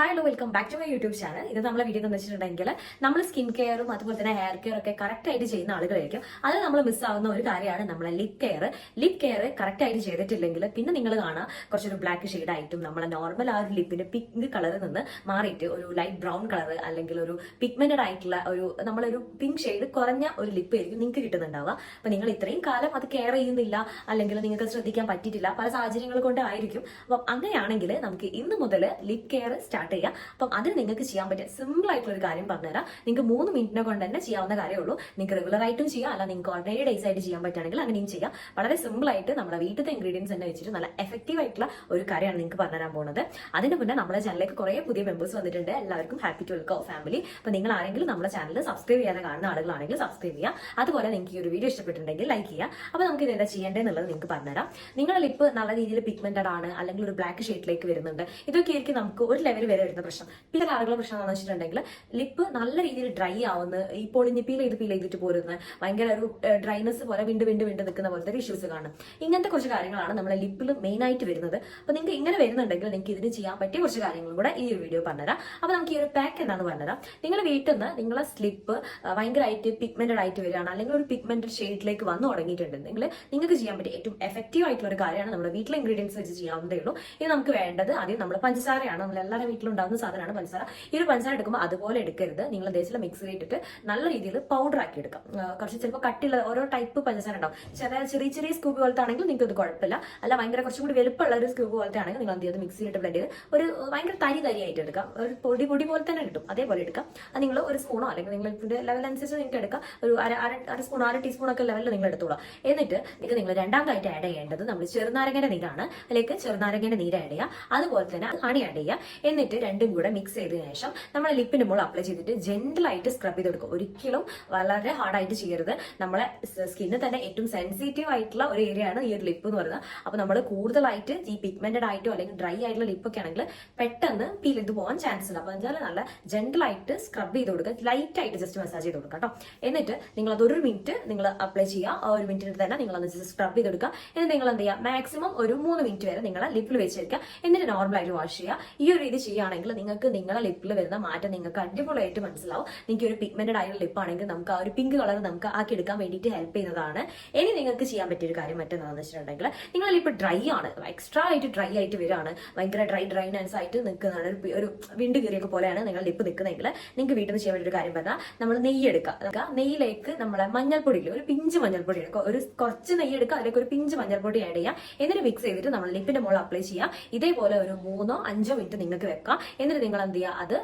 Hi hello welcome back to my YouTube channel ഇത് നമ്മളെ video എന്ന് വെച്ചിട്ടുണ്ടെങ്കിൽ നമ്മൾ സ്കിൻ കെയറും അതുപോലെ തന്നെ ഹെയർ കെയർ ഒക്കെ കറക്റ്റ് ആയിട്ട് ചെയ്യുന്ന ആളുകളായിരിക്കും. അത് നമ്മൾ മിസ്സാവുന്ന ഒരു കാര്യമാണ് നമ്മളെ lip care lip care correct ആയിട്ട് ചെയ്തിട്ടില്ലെങ്കിൽ പിന്നെ നിങ്ങൾ കാണാം കുറച്ചൊരു ബ്ലാക്ക് ഷെയ്ഡ് ആയിട്ടും നമ്മളെ നോർമൽ ആ ഒരു ലിപ്പിന്റെ പിങ്ക് കളറിൽ നിന്ന് മാറിയിട്ട് ഒരു ലൈറ്റ് ബ്രൗൺ കളർ അല്ലെങ്കിൽ ഒരു പിഗ്മെന്റഡ് ആയിട്ടുള്ള ഒരു നമ്മളൊരു പിങ്ക് ഷെയ്ഡ് കുറഞ്ഞ ഒരു ലിപ്പ് ആയിരിക്കും നിങ്ങൾക്ക് കിട്ടുന്നുണ്ടാവുക. അപ്പൊ നിങ്ങൾ ഇത്രയും കാലം അത് കെയർ ചെയ്യുന്നില്ല അല്ലെങ്കിൽ നിങ്ങൾക്ക് ശ്രദ്ധിക്കാൻ പറ്റിയിട്ടില്ല. പല സാഹചര്യങ്ങൾ കൊണ്ടായിരിക്കും. അപ്പം അങ്ങനെയാണെങ്കിൽ നമുക്ക് ഇന്ന് മുതൽ ലിപ് കെയർ സ്റ്റാർട്ട് ചെയ്യാം അപ്പം അതിന് നിങ്ങൾക്ക് ചെയ്യാൻ പറ്റിയ സിമ്പിൾ ആയിട്ടുള്ള ഒരു കാര്യം പറഞ്ഞുതരാം. നിങ്ങൾക്ക് മൂന്ന് മിനിറ്റിനെ കൊണ്ട് തന്നെ ചെയ്യാവുന്ന കാര്യമുള്ളൂ നിങ്ങൾക്ക് റെഗുലർ ആയിട്ടും ചെയ്യാം. അല്ല നിങ്ങൾക്ക് ഓൾറെഡി ഡേയ്സ് ആയിട്ട് ചെയ്യാൻ പറ്റുകയാണെങ്കിൽ അങ്ങനെയും ചെയ്യാം. വളരെ സിമ്പിൾ ആയിട്ട് നമ്മുടെ വീട്ടിലത്തെ ഇൻഗ്രീഡിയൻസ് തന്നെ വെച്ചിട്ട് നല്ല എഫക്റ്റീവ് ആയിട്ടുള്ള ഒരു കാര്യമാണ് നിങ്ങൾക്ക് പറഞ്ഞുതരാൻ പോകുന്നത്. അതിന് മുന്നേ നമ്മുടെ ചാനലിലേക്ക് കുറേ പുതിയ മെമ്പേഴ്സ് വന്നിട്ടുണ്ട്. എല്ലാവർക്കും ഹാപ്പി ടു വെൽക്കം ഫാമിലി അപ്പം നിങ്ങൾ ആരെങ്കിലും നമ്മുടെ ചാനൽ സബ്സ്ക്രൈബ് ചെയ്യാതെ കാണുന്ന ആളുകളാണെങ്കിൽ സബ്സ്ക്രൈബ് ചെയ്യുക. അതുപോലെ നിങ്ങൾക്ക് ഈ ഒരു വീഡിയോ ഇഷ്ടപ്പെട്ടിട്ടുണ്ടെങ്കിൽ ലൈക്ക് ചെയ്യുക. അപ്പോൾ നമുക്ക് ഇത് എന്താ ചെയ്യേണ്ടതെന്നുള്ളത് നിങ്ങൾക്ക് പറഞ്ഞുതരാം. നിങ്ങളുടെ ലിപ്പ് നല്ല രീതിയിൽ പിഗ്മെന്റഡ് ആണ്. അല്ലെങ്കിൽ ഒരു ബ്ലാക്ക് ഷെയ്ഡിലേക്ക് വരുന്നുണ്ട്. ഇതൊക്കെ ആയിരിക്കും നമുക്ക് ഒരു ലെവൽ വരെ വരുന്ന പ്രശ്നം. പിന്നെ ആളുകളുടെ പ്രശ്നം എന്താണെന്ന് വെച്ചിട്ടുണ്ടെങ്കിൽ ലിപ്പ് നല്ല രീതിയിൽ ഡ്രൈ ആവുന്ന ഈ പൊളിഞ്ഞ് പീൽ ചെയ്ത് പീൽ ചെയ്തിട്ട് പോരുന്ന ഭയങ്കര ഒരു ഡ്രൈനസ് പോലെ വിണ്ട് വിണ്ട് വിണ്ട് നിൽക്കുന്ന പോലത്തെ ഇഷ്യൂസ് കാണും. ഇങ്ങനത്തെ കുറച്ച് കാര്യങ്ങളാണ് നമ്മളെ ലിപ്പിൽ മെയിൻ ആയിട്ട് വരുന്നത്. അപ്പോൾ നിങ്ങൾക്ക് ഇങ്ങനെ വരുന്നുണ്ടെങ്കിൽ നിങ്ങൾക്ക് ഇതിന് ചെയ്യാൻ പറ്റിയ കുറച്ച് കാര്യങ്ങൾ കൂടെ ഈ ഒരു വീഡിയോ പറഞ്ഞുതരാം. അപ്പോൾ നമുക്ക് ഈ ഒരു പാക്ക് എന്താണെന്ന് പറഞ്ഞുതരാം. നിങ്ങൾ വീട്ടിൽ നിന്ന് നിങ്ങളെ സ്ലിപ്പ് ഭയങ്കരമായിട്ട് പിഗ്മെന്റഡ് ആയിട്ട് വരികയാണ്. അല്ലെങ്കിൽ ഒരു പിഗ്മെന്റഡ് ഷെയ്ഡിലേക്ക് വന്നു തുടങ്ങിയിട്ടുണ്ടെങ്കിൽ നിങ്ങൾക്ക് ചെയ്യാൻ പറ്റിയ ഏറ്റവും എഫക്റ്റീവ് ആയിട്ടുള്ള ഒരു കാര്യമാണ് നമ്മുടെ വീട്ടിലെ ഇൻഗ്രീഡിയൻസ് വെച്ച് ചെയ്യാവുന്നതേ ഉള്ളൂ. ഇത് നമുക്ക് വേണ്ടത് ആദ്യം നമ്മൾ പഞ്ചസാരയാണ്. നമ്മൾ എല്ലാവരുടെ വീട്ടിലും ഉണ്ടാകുന്ന സാധനമാണ് പഞ്ചസാര. ഈ ഒരു പഞ്ചസാര എടുക്കുമ്പോൾ അതുപോലെ എടുക്കരുത്. നിങ്ങൾ ദേശത്തിലെ മിക്സ് ഇട്ടിട്ട് നല്ല രീതിയിൽ പൗഡർ ആക്കി എടുക്കാം. കുറച്ച് ചിലപ്പോൾ കട്ടിയുള്ള ഓരോ ടൈപ്പ് പഞ്ചസാര ഉണ്ടാവും. ചെറിയ ചെറിയ ചെറിയ സ്കൂബ് പോലത്തെ ആണെങ്കിൽ നിങ്ങൾക്ക് ഇത് കുഴപ്പമില്ല. അല്ല ഭയങ്കര കുറച്ചും കൂടി വലുപ്പമുള്ള ഒരു സ്കൂബ് പോലത്തെ ആണെങ്കിൽ നിങ്ങൾ എന്ത് ചെയ്ത് മിക്സിയിലിട്ട് ബ്ലെൻഡ് ചെയ്ത് ഒരു ഭയങ്കര തരി തരിയായിട്ട് എടുക്കാം. ഒരു പൊടി പൊടി പോലെ തന്നെ കിട്ടും. അതേപോലെ എടുക്കാം. അത് നിങ്ങൾ ഒരു സ്പൂണോ അല്ലെങ്കിൽ നിങ്ങൾ ഇതിന്റെ ലെവൽ അനുസരിച്ച് നിങ്ങൾക്ക് എടുക്കാം. ഒരു അര അര അര സ്പൂൺ അര ടീസ്പൂണൊക്കെ ലെവലിൽ നിങ്ങൾ എടുത്തോളാം. എന്നിട്ട് ഇത് നിങ്ങൾ രണ്ടാമതായിട്ട് ആഡ് ചെയ്യേണ്ടത് നമ്മൾ ചെറുനാരങ്ങയുടെ നീരാണ്. അതിലേക്ക് ചെറുനാരങ്ങയുടെ നീര് ആഡ് ചെയ്യുക. അതുപോലെ തന്നെ ഹണി ആഡ് ചെയ്യുക. എന്നിട്ട് രണ്ടും കൂടെ മിക്സ് ചെയ്തതിനു ശേഷം നമ്മൾ ലിപ്പിന് മുകളിൽ അപ്ലൈ ചെയ്തിട്ട് ജെന്റിൽ ആയിട്ട് സ്ക്രബ് ചെയ്ത് കൊടുക്കും ഒരിക്കലും വളരെ ഹാർഡായിട്ട് ചെയ്യരുത്. നമ്മളെ സ്കിന്ന് തന്നെ ഏറ്റവും സെൻസിറ്റീവ് ആയിട്ടുള്ള ഒരു ഏരിയ ആണ് ഈ ഒരു ലിപ്പ് എന്ന് പറയുന്നത്. അപ്പൊ നമ്മൾ കൂടുതലായിട്ട് ഈ പിഗ്മെന്റഡ് ആയിട്ടോ അല്ലെങ്കിൽ ഡ്രൈ ആയിട്ടുള്ള ലിപ്പ് ഒക്കെ ആണെങ്കിൽ പെട്ടെന്ന് പീൽ ചെയ്ത് പോകാൻ ചാൻസ് ഉണ്ട്. അപ്പൊ എന്തായാലും നല്ല ജെന്റിൽ ആയിട്ട് സ്ക്രബ് ചെയ്ത് കൊടുക്കുക. ലൈറ്റ് ആയിട്ട് ജസ്റ്റ് മസാജ് ചെയ്ത് കൊടുക്കുക കേട്ടോ. എന്നിട്ട് നിങ്ങൾ അതൊരു മിനിറ്റ് നിങ്ങൾ അപ്ലൈ ചെയ്യുക. ആ ഒരു മിനിറ്റിന് തന്നെ നിങ്ങൾ അത് ജസ്റ്റ് സ്ക്രബ് ചെയ്ത് കൊടുക്കുക. എന്നിട്ട് നിങ്ങൾ എന്ത് ചെയ്യുക? മാക്സിമം ഒരു മൂന്ന് മിനിറ്റ് വരെ നിങ്ങൾ ലിപ്പിൽ വെച്ചിരിക്കുക എന്നിട്ട് നോർമൽ ആയിട്ട് വാഷ് ചെയ്യുക. ഈ ഒരു രീതി ചെയ്യുകയാണെങ്കിൽ നിങ്ങൾക്ക് നിങ്ങളുടെ ലിപ്പിൽ വരുന്ന മാറ്റം നിങ്ങൾക്ക് അടിപൊളിയായിട്ട് മനസ്സിലാവും. നിങ്ങൾക്ക് ഒരു പിഗ്മെന്റഡ് ആയിട്ടുള്ള ലിപ്പ് ആണെങ്കിൽ നമുക്ക് ആ ഒരു പിങ്ക് കളർ നമുക്ക് ആക്കി എടുക്കാൻ വേണ്ടിയിട്ട് ഹെൽപ്പ് ചെയ്യുന്നതാണ്. ഇനി നിങ്ങൾക്ക് ചെയ്യാൻ പറ്റിയ ഒരു കാര്യം മറ്റെന്താണെന്ന് വെച്ചിട്ടുണ്ടെങ്കിൽ നിങ്ങളുടെ ലിപ്പ് ഡ്രൈ ആണ്. എക്സ്ട്രാ ആയിട്ട് ഡ്രൈ ആയിട്ട് വരികയാണ്. ഭയങ്കര ഡ്രൈ ഡ്രൈനൻസ് ആയിട്ട് നിൽക്കുന്നതാണ്. ഒരു വിണ്ട് കീറിയൊക്കെ പോലെയാണ് നിങ്ങളുടെ ലിപ്പ് നിൽക്കുന്നതെങ്കിൽ നിങ്ങൾക്ക് വീട്ടിൽ നിന്ന് ചെയ്യാൻ പറ്റിയ ഒരു കാര്യം പറഞ്ഞാൽ നമ്മൾ നെയ്യ് എടുക്കുക. നെയ്യിലേക്ക് നമ്മളെ മഞ്ഞൾപ്പൊടി ഇല്ലേ ഒരു പിഞ്ച് മഞ്ഞൾപ്പൊടി എടുക്കുക ഒരു കുറച്ച് നെയ്യ് എടുക്കുക അതിലേക്ക് ഒരു പിഞ്ച് മഞ്ഞൾപ്പൊടി ആഡ് ചെയ്യുക. എന്നിട്ട് മിക്സ് ചെയ്തിട്ട് നമ്മൾ ലിപ്പിന്റെ മുകളിൽ അപ്ലൈ ചെയ്യുക. ഇതേപോലെ ഒരു മൂന്നോ അഞ്ചോ മിനിറ്റ് നിങ്ങൾക്ക് വെക്കാം. എന്നിട്ട് നിങ്ങൾ എന്ത് ചെയ്യുക? അത്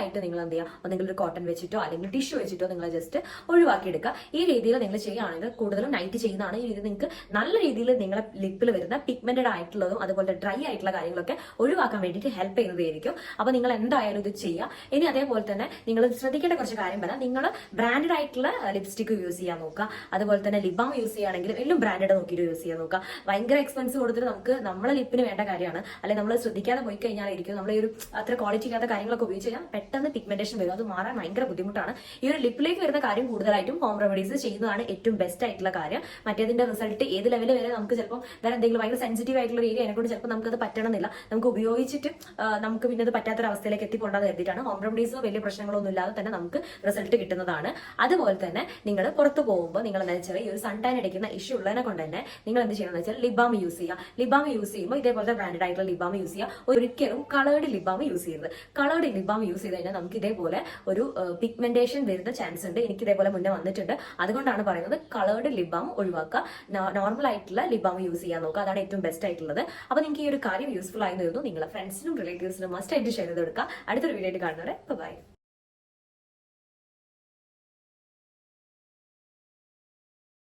ആയിട്ട് നിങ്ങൾ എന്ത് ചെയ്യുക? ഒന്നെങ്കിൽ ഒരു കോട്ടൺ വെച്ചിട്ടോ അല്ലെങ്കിൽ ടിഷ്യൂ വെച്ചിട്ടോ നിങ്ങൾ ജസ്റ്റ് ഒഴിവാക്കി എടുക്കുക ഈ രീതിയിൽ നിങ്ങൾ ചെയ്യുകയാണെങ്കിൽ കൂടുതലും നൈറ്റ് ചെയ്യുന്നതാണ്. ഈ രീതി നിങ്ങൾക്ക് നല്ല രീതിയിൽ നിങ്ങളെ ലിപ്പിൽ വരുന്ന പിഗ്മെന്റഡ് ആയിട്ടുള്ളതും അതുപോലെ ഡ്രൈ ആയിട്ടുള്ള കാര്യങ്ങളൊക്കെ ഒഴിവാക്കാൻ വേണ്ടിയിട്ട് ഹെൽപ്പ് ചെയ്യുന്നതായിരിക്കും. അപ്പൊ നിങ്ങൾ എന്തായാലും ഇത് ചെയ്യുക. ഇനി അതേപോലെ തന്നെ നിങ്ങൾ ശ്രദ്ധിക്കേണ്ട കുറച്ച് കാര്യം പറയാം. നിങ്ങൾ ബ്രാൻഡഡ് ആയിട്ടുള്ള ലിപ്സ്റ്റിക് യൂസ് ചെയ്യാൻ നോക്കുക. അതുപോലെ തന്നെ ലിബാം യൂസ് ചെയ്യുകയാണെങ്കിൽ എല്ലാം ബ്രാൻഡഡ് നോക്കിയിട്ട് യൂസ് ചെയ്യാൻ നോക്കുക. ഭയങ്കര എക്സ്പെൻസ് കൊടുത്തിട്ട് നമുക്ക് നമ്മളെ ലിപ്പിന് വേണ്ട കാര്യമാണ്. അല്ലെങ്കിൽ നമ്മൾ ശ്രദ്ധിക്കാതെ പോയി കഴിഞ്ഞാൽ ഇരിക്കും നമ്മൾ ഈ ഒരു അത്ര ക്വാളിറ്റി ഇല്ലാത്ത കാര്യങ്ങളൊക്കെ ഉപയോഗിച്ച് കഴിഞ്ഞാൽ പെട്ടെന്ന് പിഗ്മെന്റേഷൻ വരും. അത് മാറാൻ ഭയങ്കര ബുദ്ധിമുട്ടാണ്. ഈ ഒരു ലിപ്പിലേക്ക് വരുന്ന കാര്യം കൂടുതലായിട്ടും ഹോം റെമഡീസ് ചെയ്യുന്നതാണ് ഏറ്റവും ബെസ്റ്റ് ആയിട്ടുള്ള കാര്യം. മറ്റേതിന്റെ റിസൾട്ട് ഏത് ലെവലിൽ വരെ നമുക്ക് ചിലപ്പോൾ വേറെ എന്തെങ്കിലും ഭയങ്കര സെൻസിറ്റീവ് ആയിട്ടുള്ള ഏരിയ അതിനെക്കൊണ്ട് ചിലപ്പോൾ അത് പറ്റണമെന്നില്ല. നമുക്ക് ഉപയോഗിച്ചിട്ട് നമുക്ക് പിന്നെ അത് പറ്റാത്തൊരവസ്ഥയിലേക്ക് എത്തിക്കൊണ്ടാന്ന് കരുതിയിട്ടാണ്. ഹോം റെമഡീസ് വലിയ പ്രശ്നങ്ങളൊന്നും ഇല്ലാതെ തന്നെ നമുക്ക് റിസൾട്ട് കിട്ടുന്നതാണ്. അതുപോലെ തന്നെ നിങ്ങൾ പുറത്തു പോകുമ്പോൾ നിങ്ങൾ എന്താ വെച്ചാൽ ഈ ഒരു സൺ ടാൻ അടിക്കുന്ന ഇഷ്യൂ ഉള്ളതിനെ കൊണ്ട് തന്നെ നിങ്ങൾ എന്ത് ചെയ്യണമെന്ന് വെച്ചാൽ ലിബാം യൂസ് ചെയ്യുക. ലിബാം യൂസ് ചെയ്യുമ്പോൾ ഇതേപോലത്തെ ബ്രാൻഡഡ് ആയിട്ടുള്ള ലിബാം യൂസ് ചെയ്യുക. ഒരിക്കലും കളേർഡ് ലിബാം യൂസ് ചെയ്യരുത് കളേർഡ് ബാം യൂസ് ചെയ്ത് കഴിഞ്ഞാൽ നമുക്ക് ഇതേപോലെ ഒരു പിഗ്മെന്റേഷൻ വരുന്ന ചാൻസ് ഉണ്ട്. എനിക്ക് ഇതേപോലെ മുന്നേ വന്നിട്ടുണ്ട്. അതുകൊണ്ടാണ് പറയുന്നത് കളേർഡ് ബാം ഒഴിവാക്കുക. നോർമൽ ആയിട്ടുള്ള ലിബാം യൂസ് ചെയ്യാൻ നോക്കുക. അതാണ് ഏറ്റവും ബെസ്റ്റ് ആയിട്ടുള്ളത്. അപ്പൊ നിങ്ങൾക്ക് ഈ ഒരു കാര്യം യൂസ്ഫുൾ ആയിരുന്നു നിങ്ങളുടെ ഫ്രണ്ട്സിനും റിലേറ്റീവ്സിനും മസ്റ്റ് ആയിട്ട് ഷെയർ ചെയ്ത് കൊടുക്കുക. അടുത്തൊരു വീഡിയോ ആയിട്ട് കാണുന്നവരെ ബൈ